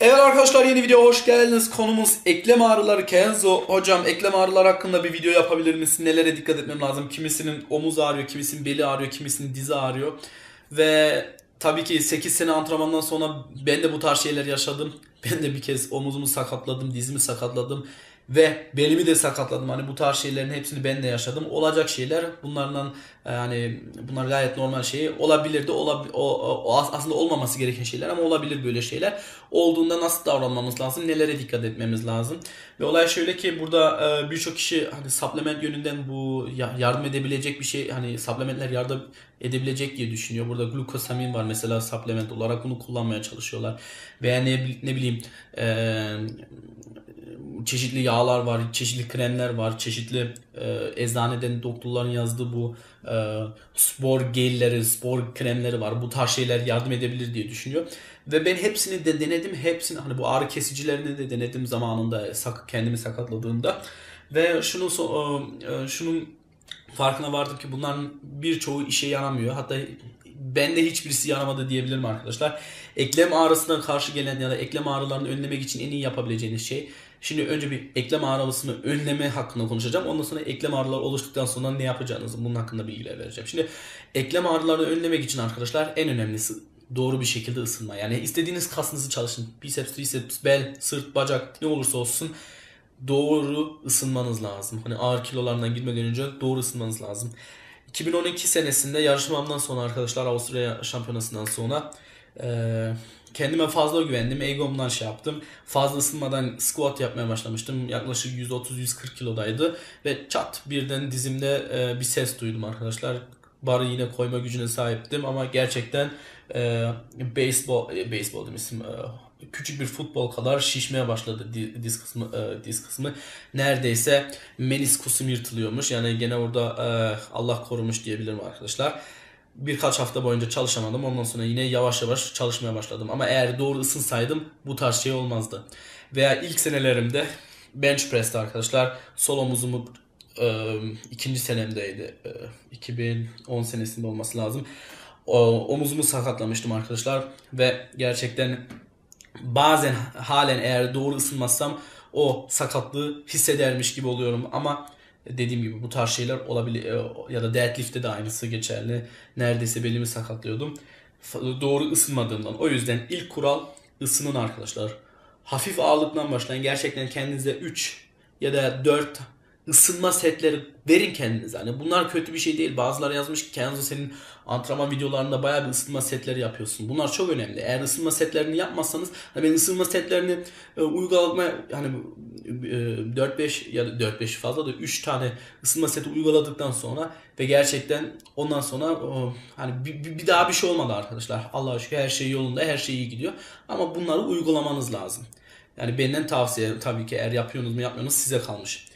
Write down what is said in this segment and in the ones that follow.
Evet arkadaşlar yeni video hoş geldiniz. Konumuz eklem ağrıları Kenzo. Hocam eklem ağrıları hakkında bir video yapabilir misin? Nelere dikkat etmem lazım? Kimisinin omuz ağrıyor, kimisinin beli ağrıyor, kimisinin dizi ağrıyor. Ve tabii ki 8 sene antrenmandan sonra ben de bu tarz şeyler yaşadım. Ben de bir kez omuzumu sakatladım, dizimi sakatladım ve belimi de sakatladım. Hani bu tarz şeylerin hepsini ben de yaşadım. Olacak şeyler. Bunlardan yani bunlar gayet normal şey. Olabilir de olab o, o, aslında olmaması gereken şeyler ama olabilir böyle şeyler. Olduğunda nasıl davranmamız lazım? Nelere dikkat etmemiz lazım? Ve olay şöyle ki burada e, birçok kişi hani supplement yönünden bu ya- yardım edebilecek bir şey hani supplementler yardım edebilecek diye düşünüyor. Burada glukosamin var mesela supplement olarak bunu kullanmaya çalışıyorlar. Veya ne, ne bileyim e, çeşitli yağlar var, çeşitli kremler var, çeşitli e, eczaneden doktorların yazdığı bu spor gelleri, spor kremleri var. Bu tarz şeyler yardım edebilir diye düşünüyor. Ve ben hepsini de denedim. Hepsini hani bu ağrı kesicilerini de denedim zamanında sak kendimi sakatladığımda. Ve şunu e, e, şunun farkına vardım ki bunların birçoğu işe yaramıyor. Hatta bende hiçbirisi yaramadı diyebilirim arkadaşlar. Eklem ağrısına karşı gelen ya da eklem ağrılarını önlemek için en iyi yapabileceğiniz şey Şimdi önce bir eklem ağrısını önleme hakkında konuşacağım. Ondan sonra eklem ağrıları oluştuktan sonra ne yapacağınızı bunun hakkında bilgiler vereceğim. Şimdi eklem ağrılarını önlemek için arkadaşlar en önemlisi doğru bir şekilde ısınma. Yani istediğiniz kasınızı çalışın. Biceps, triceps, bel, sırt, bacak ne olursa olsun doğru ısınmanız lazım. Hani ağır kilolarından girmeden önce doğru ısınmanız lazım. 2012 senesinde yarışmamdan sonra arkadaşlar Avusturya şampiyonasından sonra eee, kendime fazla güvendim. Egomdan şey yaptım. Fazla ısınmadan squat yapmaya başlamıştım. Yaklaşık 130-140 kilodaydı. Ve çat birden dizimde eee, bir ses duydum arkadaşlar. Barı yine koyma gücüne sahiptim ama gerçekten eee baseball, e, baseball demişim, eee, küçük bir futbol kadar şişmeye başladı di- diz kısmı e, diz kısmı. Neredeyse meniskusum yırtılıyormuş. Yani gene orada e, Allah korumuş diyebilirim arkadaşlar. Birkaç hafta boyunca çalışamadım. Ondan sonra yine yavaş yavaş çalışmaya başladım. Ama eğer doğru ısınsaydım bu tarz şey olmazdı. Veya ilk senelerimde bench press'te arkadaşlar sol omuzumu e, ikinci senemdeydi. E, 2010 senesinde olması lazım. O, omuzumu sakatlamıştım arkadaşlar ve gerçekten bazen halen eğer doğru ısınmazsam o sakatlığı hissedermiş gibi oluyorum ama dediğim gibi bu tarz şeyler olabilir e, ya da deadlift'te de aynısı geçerli. Neredeyse belimi sakatlıyordum. Doğru ısınmadığımdan. O yüzden ilk kural ısının arkadaşlar. Hafif ağırlıktan başlayın. Gerçekten kendinize 3 ya da 4 ısınma setleri verin kendinize. Hani bunlar kötü bir şey değil. Bazıları yazmış ki Kenzo senin antrenman videolarında bayağı bir ısınma setleri yapıyorsun. Bunlar çok önemli. Eğer ısınma setlerini yapmazsanız hani ben ısınma setlerini e, uygulamaya hani e, 4-5 ya da 4-5 fazla da 3 tane ısınma seti uyguladıktan sonra ve gerçekten ondan sonra o, hani bir- bir daha bir şey olmadı arkadaşlar. Allah'a şükür her şey yolunda, her şey iyi gidiyor. Ama bunları uygulamanız lazım. Yani benden tavsiye tabii ki eğer yapıyorsunuz mu yapmıyorsunuz size kalmış.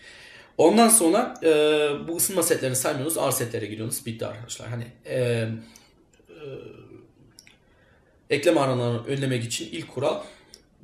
Ondan sonra e, bu ısınma setlerini saymıyorsunuz. Ağır setlere giriyorsunuz. Bitti arkadaşlar. Hani e, e, eklem ağrılarını önlemek için ilk kural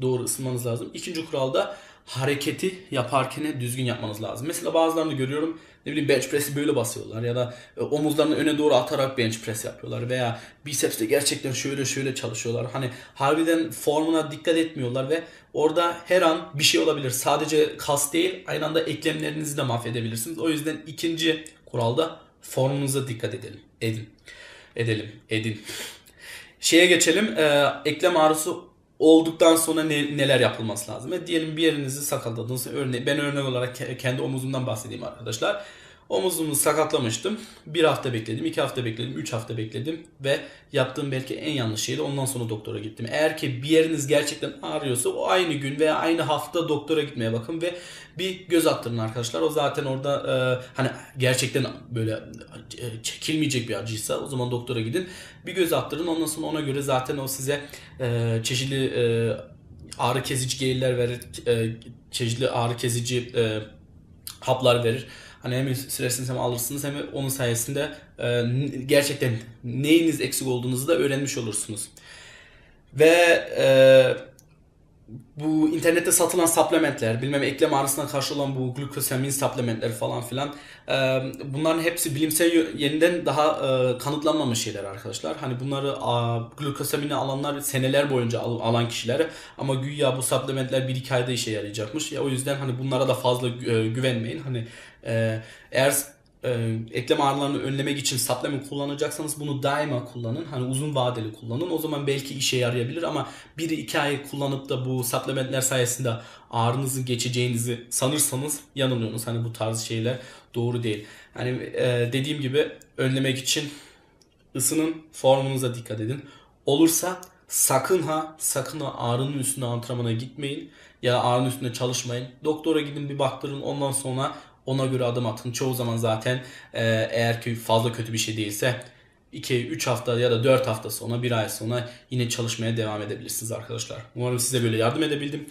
doğru ısınmanız lazım. İkinci kural da hareketi yaparken düzgün yapmanız lazım. Mesela bazılarını görüyorum ne bileyim bench press'i böyle basıyorlar ya da e, omuzlarını öne doğru atarak bench press yapıyorlar veya biceps'te gerçekten şöyle şöyle çalışıyorlar. Hani harbiden formuna dikkat etmiyorlar ve orada her an bir şey olabilir. Sadece kas değil aynı anda eklemlerinizi de mahvedebilirsiniz. O yüzden ikinci kuralda formunuza dikkat edelim. Edin. Edelim. Edin. Şeye geçelim. Ee, eklem ağrısı olduktan sonra ne- neler yapılması lazım? E, diyelim bir yerinizi sakatladınız. Örne ben örnek olarak ke- kendi omuzumdan bahsedeyim arkadaşlar. Omuzumu sakatlamıştım. Bir hafta bekledim, iki hafta bekledim, üç hafta bekledim ve yaptığım belki en yanlış şeydi. Ondan sonra doktora gittim. Eğer ki bir yeriniz gerçekten ağrıyorsa o aynı gün veya aynı hafta doktora gitmeye bakın ve bir göz attırın arkadaşlar. O zaten orada e, hani gerçekten böyle e, çekilmeyecek bir acıysa o zaman doktora gidin. Bir göz attırın. Ondan sonra ona göre zaten o size e, çeşitli e, ağrı kesici geyiller verir. e, çeşitli ağrı kesici e, haplar verir. Hani hem süresiniz hem alırsınız hem onun sayesinde e, gerçekten neyiniz eksik olduğunuzu da öğrenmiş olursunuz. Ve e, bu internette satılan supplementler, bilmem eklem ağrısına karşı olan bu glukosamin supplementler falan filan e, bunların hepsi bilimsel yeniden daha e, kanıtlanmamış şeyler arkadaşlar. Hani bunları a, glukosamini alanlar seneler boyunca al- alan kişiler ama güya bu supplementler 1-2 ayda işe yarayacakmış. Ya o yüzden hani bunlara da fazla e, güvenmeyin. Hani e, eğer e, eklem ağrılarını önlemek için supplement kullanacaksanız bunu daima kullanın. Hani uzun vadeli kullanın. O zaman belki işe yarayabilir ama 1-2 ay kullanıp da bu supplementler sayesinde ağrınızın geçeceğinizi sanırsanız yanılıyorsunuz. Hani bu tarz şeyler doğru değil. Hani e, dediğim gibi önlemek için ısının formunuza dikkat edin. Olursa sakın ha sakın ha ağrının üstüne antrenmana gitmeyin ya ağrının üstünde çalışmayın. Doktora gidin bir baktırın ondan sonra ona göre adım atın. Çoğu zaman zaten e, eğer ki fazla kötü bir şey değilse 2-3 hafta ya da 4 hafta sonra 1 ay sonra yine çalışmaya devam edebilirsiniz arkadaşlar. Umarım size böyle yardım edebildim.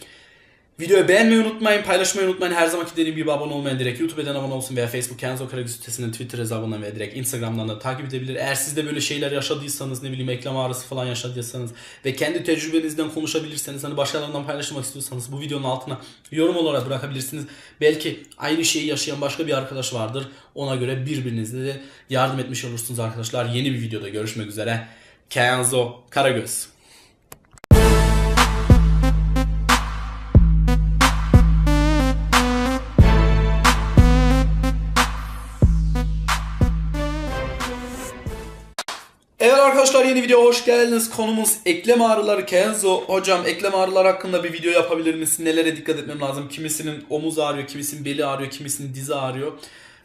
Videoyu beğenmeyi unutmayın, paylaşmayı unutmayın. Her zamanki dediğim gibi abone olmayan direkt YouTube'dan abone olsun veya Facebook Kenzo Karagöz sitesinden Twitter hesabından veya direkt Instagram'dan da takip edebilir. Eğer siz de böyle şeyler yaşadıysanız, ne bileyim eklem ağrısı falan yaşadıysanız ve kendi tecrübenizden konuşabilirseniz, hani başkalarından paylaşmak istiyorsanız bu videonun altına yorum olarak bırakabilirsiniz. Belki aynı şeyi yaşayan başka bir arkadaş vardır. Ona göre birbirinizle de yardım etmiş olursunuz arkadaşlar. Yeni bir videoda görüşmek üzere. Kenzo Karagöz. Arkadaşlar yeni video hoş geldiniz. Konumuz eklem ağrıları Kenzo. Hocam eklem ağrıları hakkında bir video yapabilir misin? Nelere dikkat etmem lazım? Kimisinin omuz ağrıyor, kimisinin beli ağrıyor, kimisinin dizi ağrıyor.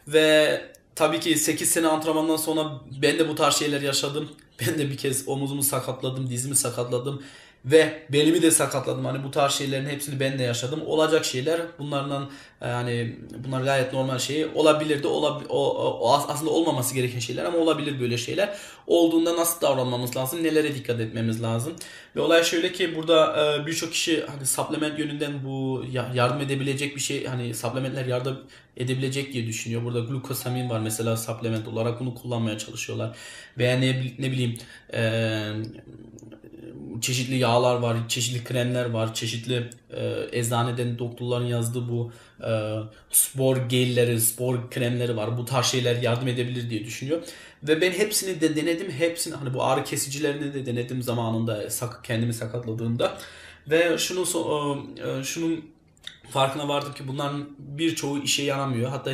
Ve tabii ki 8 sene antrenmandan sonra ben de bu tarz şeyler yaşadım. Ben de bir kez omuzumu sakatladım, dizimi sakatladım ve belimi de sakatladım. Hani bu tarz şeylerin hepsini ben de yaşadım. Olacak şeyler. Bunlardan yani bunlar gayet normal şey. Olabilir de olab o, o- aslında olmaması gereken şeyler ama olabilir böyle şeyler. Olduğunda nasıl davranmamız lazım? Nelere dikkat etmemiz lazım? Ve olay şöyle ki burada e, birçok kişi hani supplement yönünden bu ya- yardım edebilecek bir şey hani supplementler yardım edebilecek diye düşünüyor. Burada glukosamin var mesela supplement olarak bunu kullanmaya çalışıyorlar. Veya ne, ne bileyim e, çeşitli yağlar var, çeşitli kremler var, çeşitli e, eczaneden doktorların yazdığı bu e, spor gelleri, spor kremleri var. Bu tarz şeyler yardım edebilir diye düşünüyor. Ve ben hepsini de denedim. Hepsini hani bu ağrı kesicilerini de denedim zamanında sak kendimi sakatladığımda. Ve şunu so- e, şunun farkına vardım ki bunların birçoğu işe yaramıyor. Hatta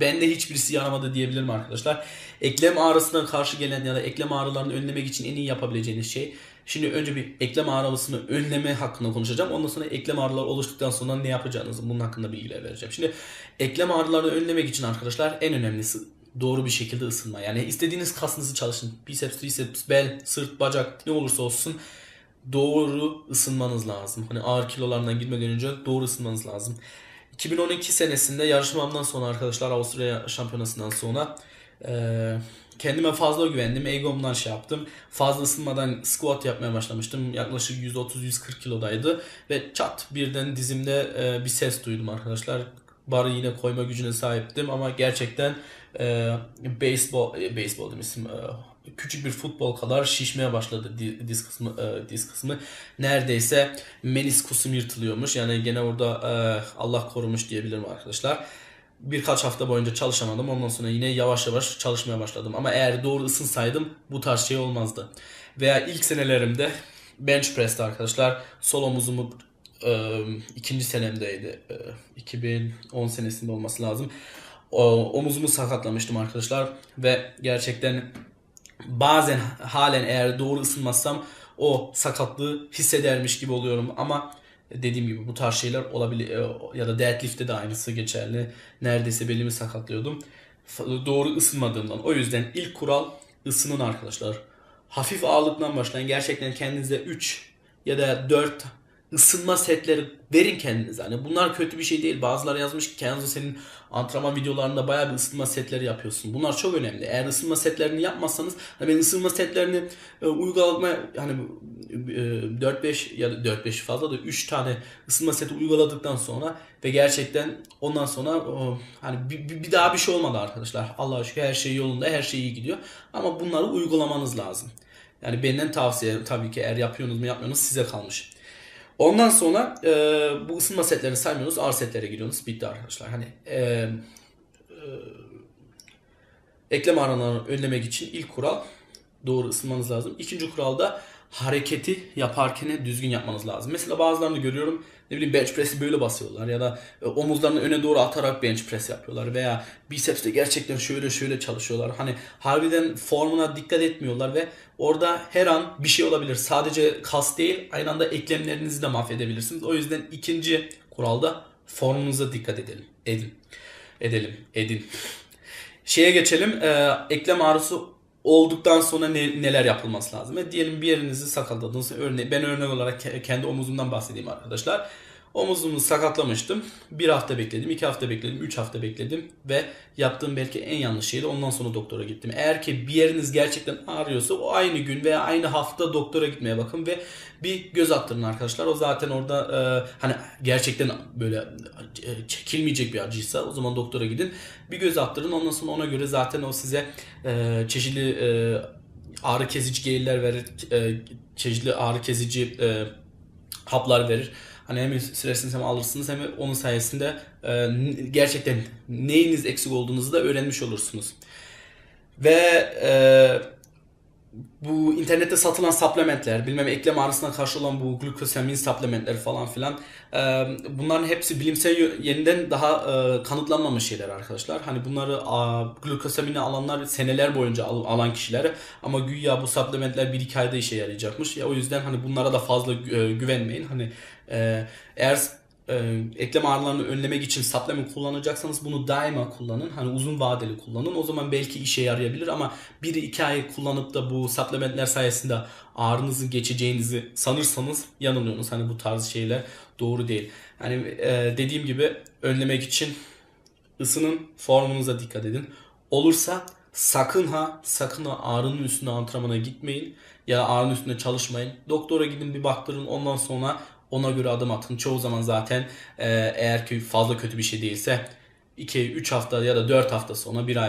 bende hiçbirisi yaramadı diyebilirim arkadaşlar. Eklem ağrısına karşı gelen ya da eklem ağrılarını önlemek için en iyi yapabileceğiniz şey Şimdi önce bir eklem ağrısını önleme hakkında konuşacağım. Ondan sonra eklem ağrıları oluştuktan sonra ne yapacağınızı bunun hakkında bilgiler vereceğim. Şimdi eklem ağrılarını önlemek için arkadaşlar en önemlisi doğru bir şekilde ısınma. Yani istediğiniz kasınızı çalışın. Biceps, triceps, bel, sırt, bacak ne olursa olsun doğru ısınmanız lazım. Hani ağır kilolarından girmeden önce doğru ısınmanız lazım. 2012 senesinde yarışmamdan sonra arkadaşlar Avusturya şampiyonasından sonra eee, kendime fazla güvendim. Egomdan şey yaptım. Fazla ısınmadan squat yapmaya başlamıştım. Yaklaşık 130-140 kilodaydı. Ve çat birden dizimde eee, bir ses duydum arkadaşlar. Barı yine koyma gücüne sahiptim ama gerçekten eee baseball, e, baseball demişim, eee, küçük bir futbol kadar şişmeye başladı di- diz kısmı eee, diz kısmı. Neredeyse meniskusum yırtılıyormuş. Yani gene orada eee, Allah korumuş diyebilirim arkadaşlar birkaç hafta boyunca çalışamadım. Ondan sonra yine yavaş yavaş çalışmaya başladım. Ama eğer doğru ısınsaydım bu tarz şey olmazdı. Veya ilk senelerimde bench press'te arkadaşlar sol omuzumu e, ikinci senemdeydi. E, 2010 senesinde olması lazım. O, omuzumu sakatlamıştım arkadaşlar ve gerçekten bazen halen eğer doğru ısınmazsam o sakatlığı hissedermiş gibi oluyorum ama dediğim gibi bu tarz şeyler olabilir e, ya da deadlift'te de aynısı geçerli. Neredeyse belimi sakatlıyordum. Doğru ısınmadığımdan. O yüzden ilk kural ısının arkadaşlar. Hafif ağırlıktan başlayın. Gerçekten kendinize 3 ya da 4 ısınma setleri verin kendinize. Hani bunlar kötü bir şey değil. Bazıları yazmış ki Kenzo senin antrenman videolarında bayağı bir ısınma setleri yapıyorsun. Bunlar çok önemli. Eğer ısınma setlerini yapmazsanız hani ben ısınma setlerini e, uygulamaya hani e, 4-5 ya da 4-5 fazla da 3 tane ısınma seti uyguladıktan sonra ve gerçekten ondan sonra o, hani bir- bir daha bir şey olmadı arkadaşlar. Allah'a şükür her şey yolunda, her şey iyi gidiyor. Ama bunları uygulamanız lazım. Yani benden tavsiye tabii ki eğer yapıyorsunuz mu yapmıyorsunuz size kalmış. Ondan sonra e, bu ısınma setlerini saymıyorsunuz. Ağır setlere giriyorsunuz. Bitti arkadaşlar. Hani e, e, eklem ağrılarını önlemek için ilk kural doğru ısınmanız lazım. İkinci kural da hareketi yaparken düzgün yapmanız lazım. Mesela bazılarını görüyorum ne bileyim bench press'i böyle basıyorlar ya da e, omuzlarını öne doğru atarak bench press yapıyorlar veya biceps'te gerçekten şöyle şöyle çalışıyorlar. Hani harbiden formuna dikkat etmiyorlar ve orada her an bir şey olabilir. Sadece kas değil aynı anda eklemlerinizi de mahvedebilirsiniz. O yüzden ikinci kuralda formunuza dikkat edelim. Edin. Edelim. Edin. Şeye geçelim. Ee, eklem ağrısı olduktan sonra ne- neler yapılması lazım? E, diyelim bir yerinizi sakatladınız. Örne ben örnek olarak ke- kendi omuzumdan bahsedeyim arkadaşlar. Omuzumu sakatlamıştım. Bir hafta bekledim, iki hafta bekledim, üç hafta bekledim ve yaptığım belki en yanlış şeydi. Ondan sonra doktora gittim. Eğer ki bir yeriniz gerçekten ağrıyorsa o aynı gün veya aynı hafta doktora gitmeye bakın ve bir göz attırın arkadaşlar. O zaten orada e, hani gerçekten böyle e, çekilmeyecek bir acıysa o zaman doktora gidin. Bir göz attırın. Ondan sonra ona göre zaten o size e, çeşitli e, ağrı kesici geyiller verir. E, çeşitli ağrı kesici e, haplar verir. Hani hem süresiniz hem alırsınız hem onun sayesinde e, gerçekten neyiniz eksik olduğunuzu da öğrenmiş olursunuz. Ve e, bu internette satılan supplementler, bilmem eklem ağrısına karşı olan bu glukosamin supplementler falan filan e, bunların hepsi bilimsel yeniden daha e, kanıtlanmamış şeyler arkadaşlar. Hani bunları a, glukosamini alanlar seneler boyunca al- alan kişiler ama güya bu supplementler 1-2 ayda işe yarayacakmış. Ya o yüzden hani bunlara da fazla e, güvenmeyin. Hani e, eğer e, eklem ağrılarını önlemek için supplement kullanacaksanız bunu daima kullanın. Hani uzun vadeli kullanın. O zaman belki işe yarayabilir ama 1-2 ay kullanıp da bu supplementler sayesinde ağrınızın geçeceğinizi sanırsanız yanılıyorsunuz. Hani bu tarz şeyler doğru değil. Hani e, dediğim gibi önlemek için ısının formunuza dikkat edin. Olursa sakın ha sakın ha ağrının üstünde antrenmana gitmeyin ya ağrının üstünde çalışmayın. Doktora gidin bir baktırın ondan sonra ona göre adım atın. Çoğu zaman zaten e, eğer ki fazla kötü bir şey değilse 2-3 hafta ya da 4 hafta sonra bir ay